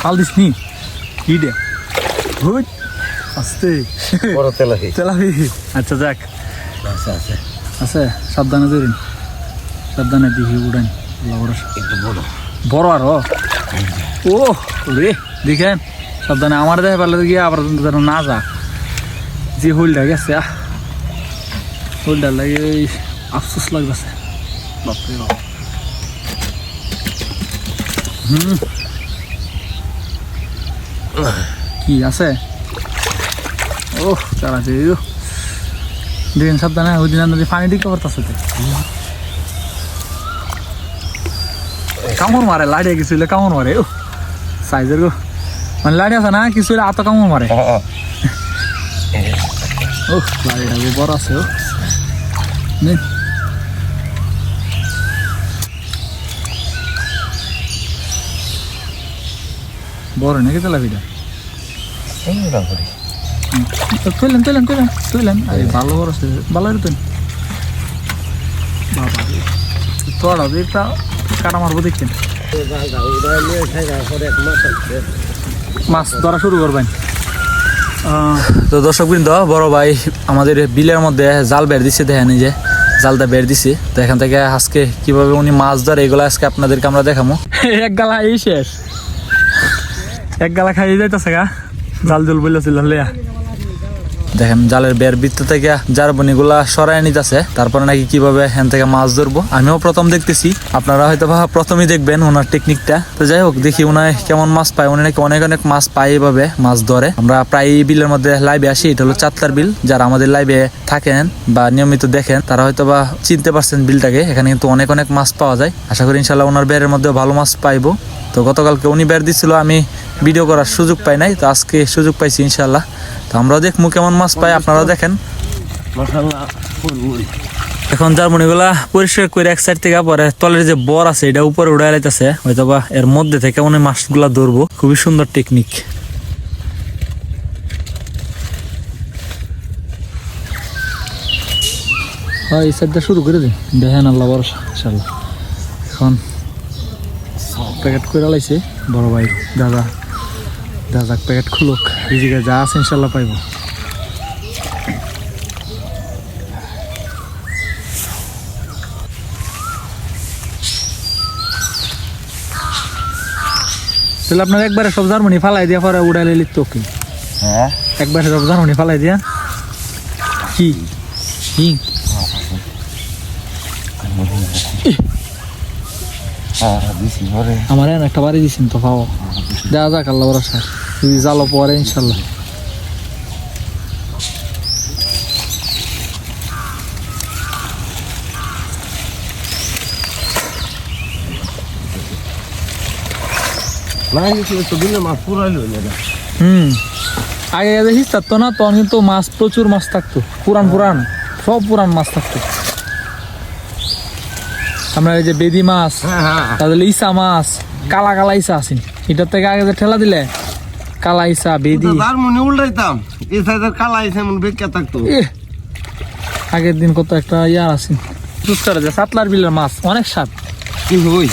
ফাল দিস নি। কি দে? হুট আস্তে। বড় তেলাহি তেলাপি। আচ্ছা যাক। আছে আছে। আছে সাবধানে ধরিন সাবধানে দিহি উড়ান লাউড় একটু বড়। বড় আর? ও রে দেখেন সাবধানে আমার দেখে পারলে গিয়ে আবার যেন না যা। যে হোলটা গেছে আহ। হোলটার লাগে আফসোস লাগতেছে। বাপরে বাপ। হুম। কি আছে? ও চালাচ্ছে ও দেখেন সাবধানে ওই দিন নদী পানি দিকে করতেছে তো। কামড় মারে লাড়িয়ে কিছু কামড় মারে ও সাইজের গো। মানে লাড়ি আছে না কিছু আত কামড় মারে ও লাড়িটা বড় আছে ও নে। বড় নাকি তেলাপিটা তুলেন তুলেন তুলেন তুলেন আরে ভালো বড় ভালো তুলেন বাবা তোরা একটা কাটা মারবো দেখছেন। মাছ ধরা শুরু করবেন। তো দর্শক বৃন্দ বড় ভাই আমাদের বিলের মধ্যে জাল বের দিছে দেখেন যে জালটা বের দিছে। তো এখান থেকে আজকে কীভাবে উনি মাছ ধরে এগুলো আজকে আপনাদেরকে আমরা দেখাবো এক গালা এই শেষ। এক গালা খাইয়ে যাইতেছে গা। জাল জল বললেছিল লেয়া? দেখেন, জালের বের বৃত্ত থেকে জারবনি গুলা সরাই নিতেছে। তারপরে নাকি কীভাবে এখান থেকে মাছ ধরবো? আমিও প্রথম দেখতেছি। আপনারা হয়তো বা প্রথমেই দেখবেন ওনার টেকনিকটা তো যাই হোক, দেখি উনায় কেমন মাছ পায়। উনি নাকি অনেক অনেক মাছ পায় এভাবে মাছ ধরে। আমরা প্রায় বিলের মধ্যে লাইভে আসি। এটা হলো চাতলার বিল। যারা আমাদের লাইভে থাকেন বা নিয়মিত দেখেন, তারা হয়তো বা চিনতে পারছেন বিলটাকে। এখানে কিন্তু অনেক অনেক মাছ পাওয়া যায়। আশা করি ইনশাল্লাহ ওনার বেরের মধ্যে ভালো মাছ পাইবো। তো গতকালকে উনি বের দিছিল আমি ভিডিও করার সুযোগ পাই নাই তো আজকে সুযোগ পাইছি ইনশাল্লাহ তো আমরাও দেখব কেমন মাছ পাই আপনারাও দেখেন। এখন জার্মানিগুলা পরিষ্কার করে এক সাইড থেকে পরে তলের যে বর আছে এটা উপরে উড়াই লাইতেছে হয়তো বা এর মধ্যে থেকে উনি মাছগুলা ধরবো। খুবই সুন্দর টেকনিক হয় এই সাইডটা শুরু করে দিন। দেখেন আল্লাহ ভরসা ইনশাল্লাহ এখন প্যাকেট করে লাইছে বড় ভাই দাদা। দাদা প্যাকেট খুলুক এই যা আছে ইনশাল্লাহ পাইবো। তাহলে আপনার একবারে সব জার্মানি ফালাই দিয়া পরে উড়াইলে লিখতো কি? হ্যাঁ? একবারে সব জার্মানি ফালাই দিয়া? কি? কি হ্যাঁ দিছি পরে আমার এখানে একটা বাড়ি দিছেন তো পাও দেওয়া যাক আল্লাহ ভরসা। যদি জালো পরে ইনশাল্লাহ। তো হুম। আগে দেখিস থাকতো না তখন কিন্তু মাছ প্রচুর মাছ থাকতো। পুরান পুরান। সব পুরান মাছ থাকতো। আমরা এই যে বেদি মাছ হ্যাঁ হ্যাঁ। তাহলে ইসা মাছ কালা কালা ইসা আছেন এটার থেকে আগে যে ঠেলা দিলে কালা ইসা বেদি। তার মনে উল্টাইতাম। কালা এসে মন বেকা থাকতো। আগের দিন কত একটা ইয়ার সুস্কার যে সাতলার বিলের মাছ অনেক স্বাদ। কি হই?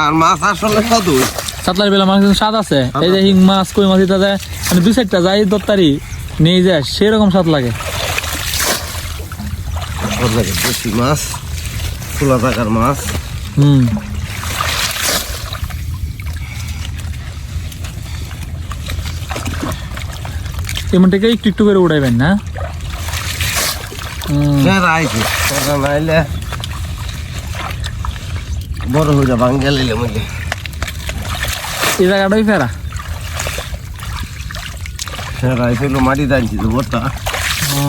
আর মাছ আসলে কত সাতলার বিলের মাছ স্বাদ আছে। এই যে হিং মাছ কই মাছ যায় মানে দুই সাইডটা যাই দত্তারি নিয়ে যায় সেরকম স্বাদ লাগে। ওর লাগে দেশি মাছ। খোলা টাকার মাছ। হুম। এমনটাকে একটু একটু করে উড়াইবেন না? আইছে নাইলে বড় হয়ে যা বাঙ্গা লাইলে মধ্যে এই জায়গাটাই ফেরা। সেরা আইছে হলো মাটি দাঁড়িয়েছি তো বড়টা ও,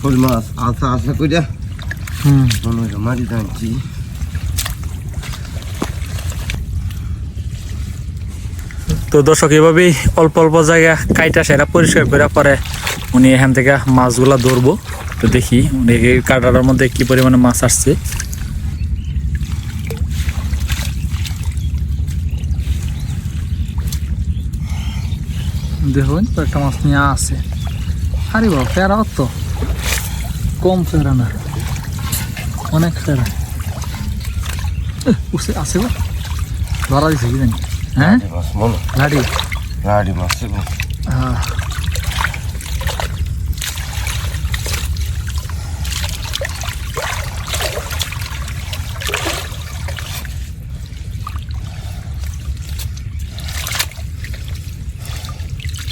ফুল মাছ আচ্ছা আচ্ছা মাটি দাঁড়িয়েছি তো দর্শক এভাবেই অল্প অল্প জায়গা কাইটা সেরা পরিষ্কার করে পরে উনি এখান থেকে মাছগুলা ধরবো। তো দেখি উনি এই কাটাটার মধ্যে কি পরিমাণে মাছ আসছে। দেখুন একটা মাছ নিয়ে আছে আরে বাবা ফেরা তো। কম ফেরা না। অনেক এহ, উঠছে আছে গো। ধরা দিছে কি জানি। হ্যাঁ? লাড়ি লাড়ি মাছ। হ্যাঁ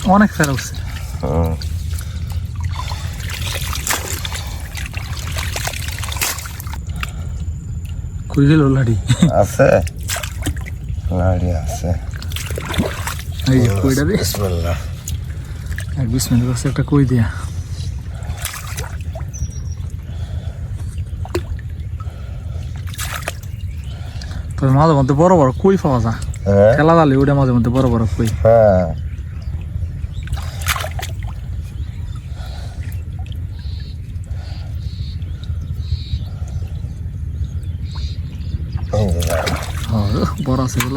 অনেক ফেরা উঠছে। কই গেল লাড়ি? আছে। লাড়ি আছে। এই যে কইটা দে। বিসমিল্লাহ। এক বিশ মিনিট করছে একটা কই দিয়া। তবে মাঝে মধ্যে বড় বড় কই পাওয়া যায়। খেলা দালি ওটা মাঝে মধ্যে বড় বড় কই। হ্যাঁ এই যে লাড়ি, হ্যাঁ, বড় আছে বড়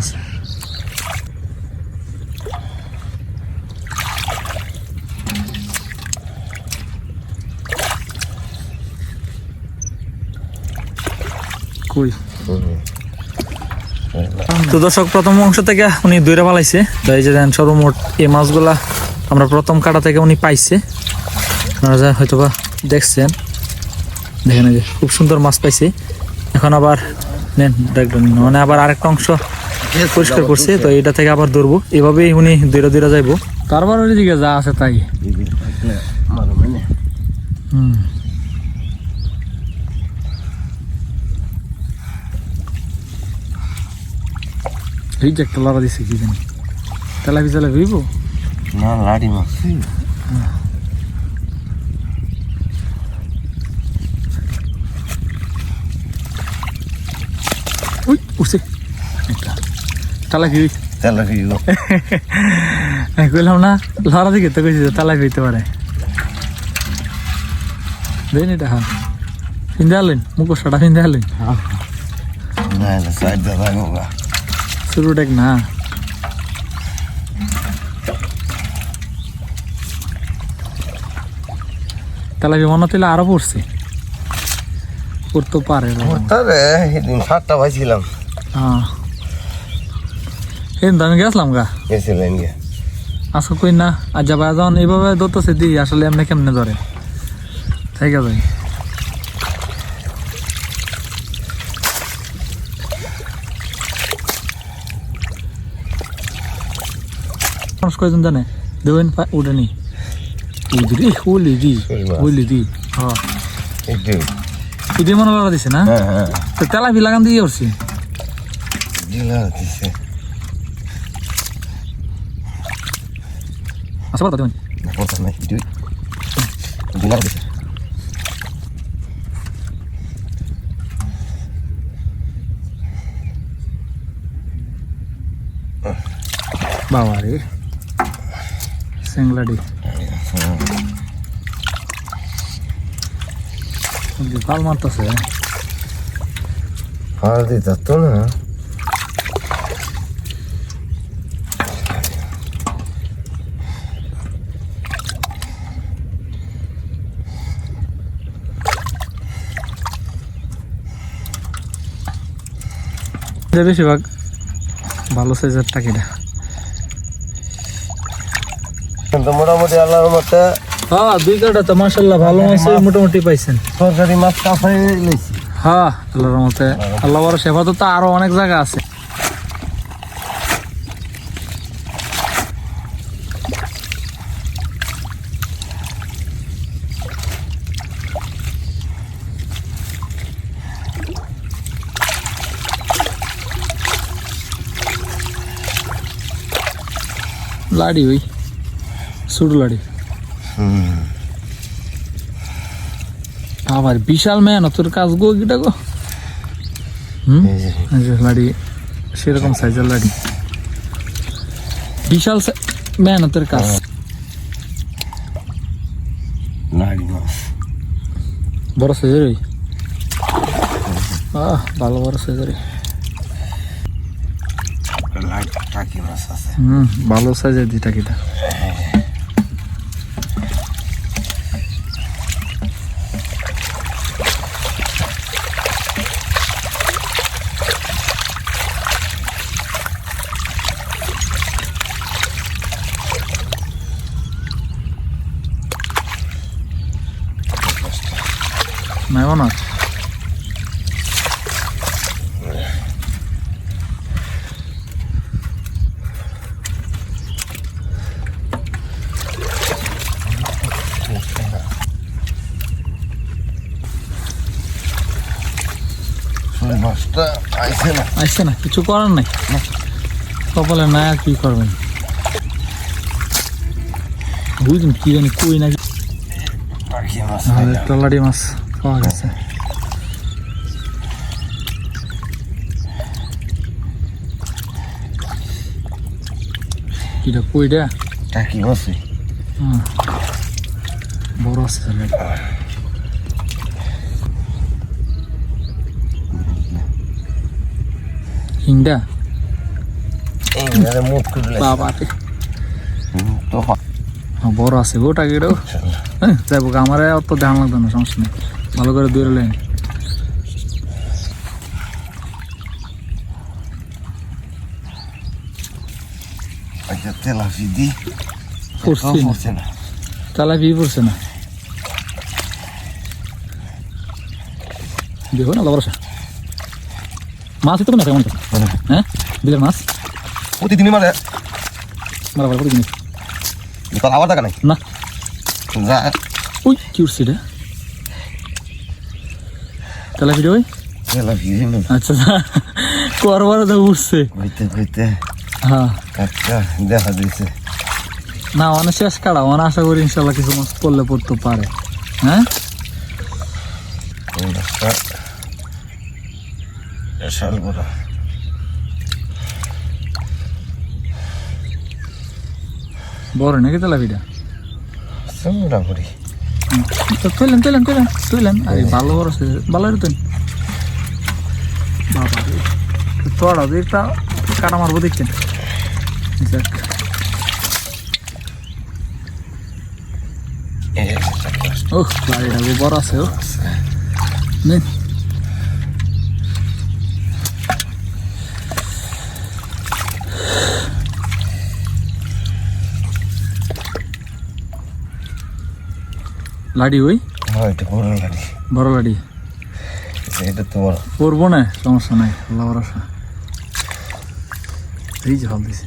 আছে। তো দর্শক, প্রথম অংশ থেকে উনি দৈরা পালাইছে তো এই যে দেন, সর্বমোট এই মাছগুলা আমরা প্রথম কাটা থেকে উনি পাইছে। আপনারা যা হয়তোবা দেখছেন। দেখেন খুব সুন্দর মাছ পাইছে। এখন আবার নেন দেখবেন। মানে আবার আরেকটা অংশ পরিষ্কার করছে তো এটা থেকে আবার ধরবো। এভাবেই উনি দৈরা দৈরা যাইবো। তারপর ওইদিকে যা আছে তাই। হুম। এই যে একটা লড়া দিছে কি জানি। তেলাপি হইব? না লাড়ি মাছ উই উঠছে একটা তেলাপি ওই তেল কইলাম না লড়া দিকে তো কইছি তেলাপি হইতে পারে। দেন এটা হ্যাঁ। ফিন্দে আলেন মুখোশটা ফিন্দে আলেন। শুরু ডেক না। আরও পড়ছে। পড়তে পারে সাতটা পাইছিলাম হ্যাঁ এই তো আমি গেছিলাম গা? গেছিলেন আসো কই না? আর যাবা যখন এইভাবে ধরতেছে দি আসলে এমনি কেমনে ধরে? ঠিক আছে। মানুষ কয়জন জানে? দেবেন উঠেনি উদরি উলি দি। উলি দি হ্যাঁ ইদি মনে লাগা দিছে না? হ্যাঁ হ্যাঁ। তো তেলাপি লাগান দিয়ে উঠছি দিলা দিছে আসা পারতো দেবেন কথা নাই দুই দিলা দিছে বাবা রে সেংলাডি পাল মারতেছে আর দিতা তো না যে বেশিরভাগ ভালো সাইজের টাকিটা মোটামুটি আল্লাহর মতে হ্যাঁ দুই কাটা তো মাসাল্লাহ ভালো মাছ মোটামুটি পাইছেন। মাছ কাঁচাই হ্যাঁ আল্লাহর মতে আল্লাহ বড় সেবা তো আরও অনেক জায়গা আছে। লাড়ি ওই সুড়ু লাড়ি। আবার বিশাল মেহনত তোর কাজ গো গিটা গো? হুম? লাড়ি সেরকম সাইজের লাড়ি। বিশাল মেহনতের কাজ। লাড়ি বড় সাইজের ওই? ভালো বড় সাইজের টাকি মাছ আছে হুম ভালো সাইজের দি টাকিটা Nei, det var. মাছটা আইছে না। আসছে না কিছু করার নাই? কপালে নাই আর কি করবেন? বুঝুন কি জানি কই না টলাডি মাছ পাওয়া গেছে। এটা কইটা? টাকি হুম। বড় আছে হিংডা এই মুখ করলে বাবা তো বড় আছে গো টাকিটাও হ্যাঁ যাইব আমার অত ধ্যান লাগবে না সমস্যা নেই। ভালো করে দূরে লেন। আচ্ছা তেলাফি দি। না। পড়ছে না। তালা বিয়ে পড়ছে না। দেখো না লবরসা মাছ তো না কেমন হ্যাঁ? বিলের মাছ? প্রতিদিনই মারে। মারা ভালো করে জিনিস তোর আবার টাকা নাই। না। যা। ওই কি উঠছে এটা তালা ভিডিও ওই? আচ্ছা করবার তো উঠছে। হইতে হইতে। হ্যাঁ। দেখা দিয়েছে না মানে শেষ কাটা মানে আশা করি ইনশাল্লাহ কিছু মাছ পড়লে পড়তে পারে। হ্যাঁ? মাছটা বিশাল বড়। নাকি তালা ভিডিও মোটামুটি তো তুলেন তুলেন তুলেন তুলেন আরে ভালো বড় ভালো তুই বাবা রে তোরা একটা কাটা মারবো দেখছেন? যাক। ও বাড়িটা বড় আছে ও নেন লাডি ওই? হ্যাঁ এটা বড় লাডি। এটা তো বড়। করব না সমস্যা নাই আল্লাহ ভরসা। এই যে হল দিছে।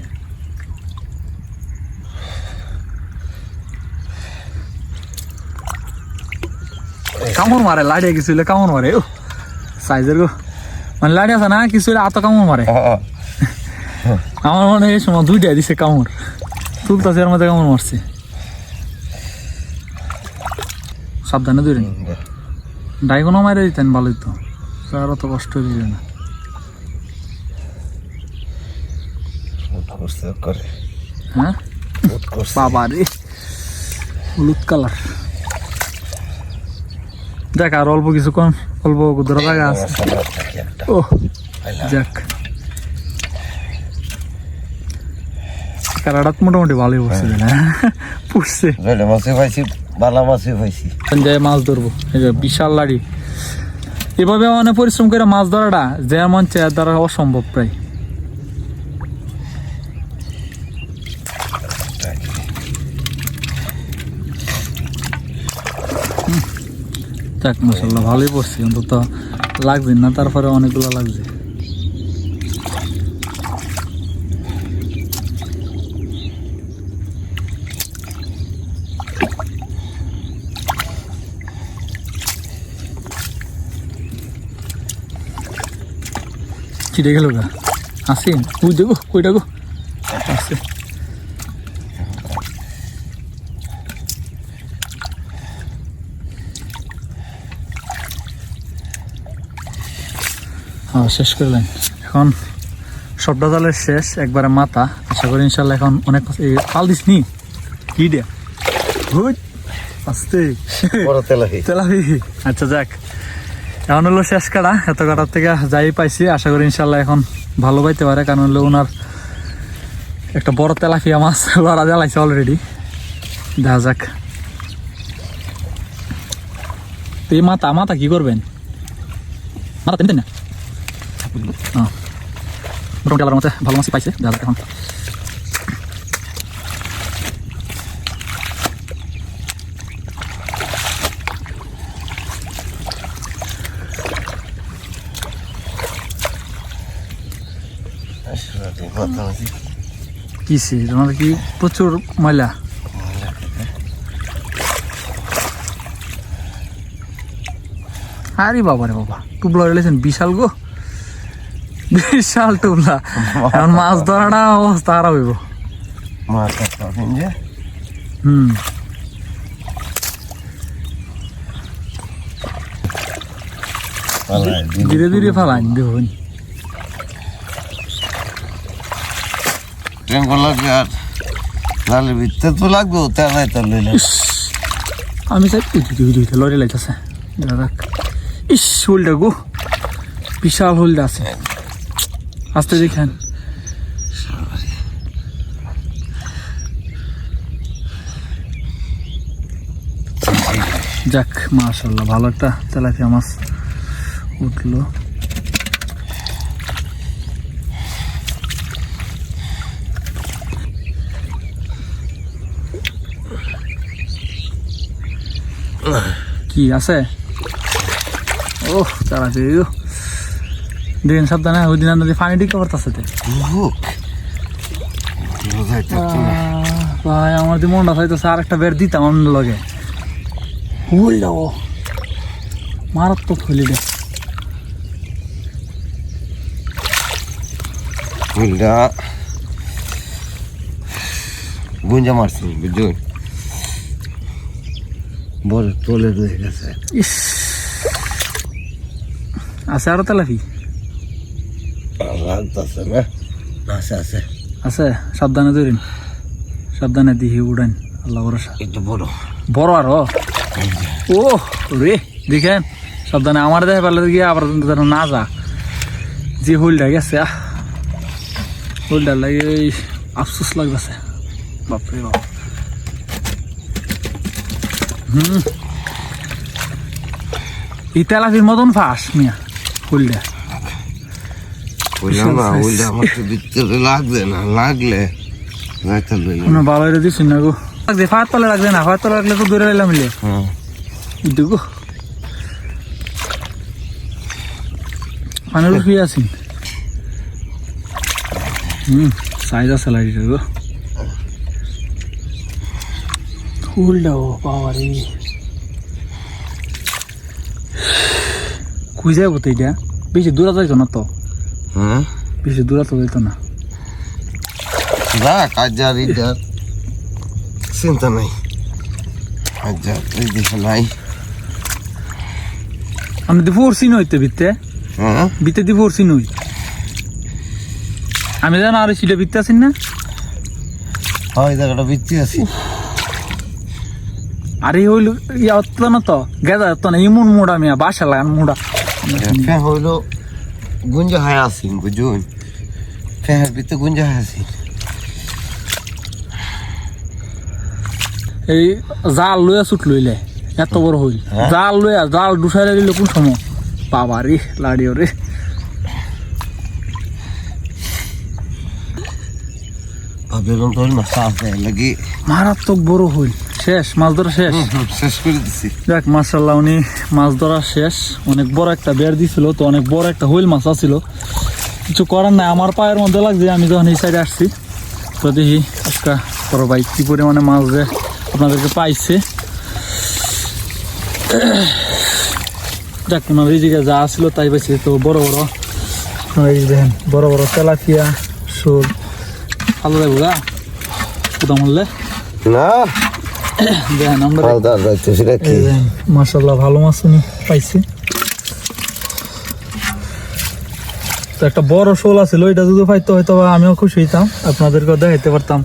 কামড় মারে লাড়িয়া কিছু হইলে কামড় মারে ও সাইজের গো। মানে লাড়ি আছে না কিছু হইলে আত কামড় মারে। হ্যাঁ আমার মনে হয় এই সময় দুইটা দিছে কামড়। তুলতাছে এর মধ্যে কামড় মারছে। সাবধানে দূরে ডাইগোনা মারে দিতেন ভালোই তো। তার অত কষ্ট দিলে না। করে। হ্যাঁ? বাবা রে। হলুদ কালার। দেখ আর অল্প কিছুক্ষণ অল্প ধরা জায়গা আছে। ও যাক। মোটামুটি ভালোই না? পুষছে পাইছি। মাছে ধরবো? বিশাল এভাবে অনেক পরিশ্রম করে মাছ ধরাটা অসম্ভব প্রায়। ভালোই পড়ছি অন্তত লাগছে না, তারপরে অনেকগুলো লাগছে। চিড়ে গেল গা। আসি? ওই দেখো কইটা গো আছে হ্যাঁ শেষ করলেন এখন সবটা জালের শেষ একবারে মাথা। আশা করি ইনশাল্লাহ এখন অনেক পাল দিস নি? কি দিয়া আস্তে। তেলাফি আচ্ছা যাক। এখন হলো শেষ কাটা এত কাটার থেকে যাই পাইছি। আশা করি ইনশাল্লাহ এখন ভালো পাইতে পারে, কারণ হলো ওনার একটা বড় তেলাফিয়া মাছ লড়া জ্বালাইছে অলরেডি দেখা যাক। তো এই মাথা মাথা কি করবেন? মাথা তেমনি না হ্যাঁ। মোটামুটি মতো ভালো মাছ পাইছে। দেখা যাক এখন। কিসে তোমার কি প্রচুর ময়লা? আরে বাবা রে বাবা টুবলা রেলেছেন বিশাল গো। বিশাল টুবলা। এখন মাছ ধরাটা অবস্থা খারাপ হইব। মাছ হুম। ধীরে ধীরে ফালান দেখুন আর নালে ভিতরে তো লাগবে তা নাই তো লইলে আমি দুইটা লড়ে লাইতেছে দেখ ইস হোলটা গো বিশাল হোলটা আছে আস্তে দেখেন যাক মাশাল্লাহ ভালো একটা তেলাপিয়া মাছ উঠল। কি আছে? ও গো। দেখেন সাবধানে ওই দিন আপনাদের পানি বোঝাই তো। ভাই আমার যে মনটা চাইতেছে আর একটা বের দিতাম অন্য লগে। যাব মারাত্মক ফুলি দে ফুলটা গুঞ্জা মারছি বুঝুন বড় তোলে রয়ে গেছে। ইস। আছে আরও তেলাপি? লাগতেছে না? আছে আছে। আছে? সাবধানে ধরিন। সাবধানে দিহি উড়ান আল্লাহ ভরসা। একটু বড় বড় আরও? ও রে দেখেন সাবধানে আমার দেখে পারলে গিয়ে আবার যেন না যা। যে হোলটা গেছে আহ। হোলটা লাগে আফসোস লাগতেছে। বাপরে বাপ। হুম এই তেলাপির মতন ফাঁস মিয়া হোলটা বললাম না ওইটা আমার তো ভিতরে লাগবে না লাগলে কোনো ভালো দিস না গো। লাগছে ফাঁর তলে লাগছে না ফাঁর তলে লাগলে তো দূরে লাইলাম মিলে দেখো পানির শুয়ে আছি হুম সাইজ আছে লাইট গো। ফুলটা ও বাবা রে কুই যাব তো এটা বেশি দূরা যাইতো না তো? হ্যাঁ? বেশি দূরা তো যাইতো না? আর এটা চিন্তা নাই। এই দিকে নাই। আমি দি ফোরসি নইতে বিতে। হ্যাঁ? বিতে দি ফোরসি নই আমি জানো আর সিটা বিতে আছি না? হয় জায়গাটা আছি। আরে হইল ইয়া অত না তো গেদা তো না ইমুন মুড়া মিয়া বাসা লাগান মুড়া। ফ্যান হইল গুঞ্জা হায় আছি বুঝুন? ফ্যানের ভিতরে গুঞ্জা হায় আছি এই জাল লইয়া ছুট লইলে এত বড় হইল। হ্যাঁ? জাল লইয়া জাল ডুসাই দিলে কোন সময়? বাবা রে লাড়িও রে ভাবলাম তো মাছ লাগি মারাত্মক বড় হইল। শেষ মাছ ধরা শেষ? শেষ করে দিছি। দেখ মার্শাল্লাহ উনি মাছ ধরা শেষ। অনেক বড় একটা বের দিছিল তো অনেক বড় একটা হুইল মাছ আছিল। কিছু করার নাই আমার পায়ের মধ্যে লাগছে আমি যখন এই সাইডে আসছি তো দেখি একটা বড় ভাই কি পরিমাণে মাছ যে আপনাদেরকে পাইছে। দেখ ওনার এই জায়গায় যা ছিল তাই পাইছে তো বড় বড় এই দেখেন বড় বড় তেলাপিয়া শোল। ভালো লাগবে গা কোথাও মূল্যে না। দেখেন আমরা সেটা কি? ভালো মাছ উনি পাইছি। তো একটা বড় শোল আছিল এটা যদি পাইতো হয়তো আমিও খুশি হইতাম আপনাদেরকেও দেখাইতে পারতাম।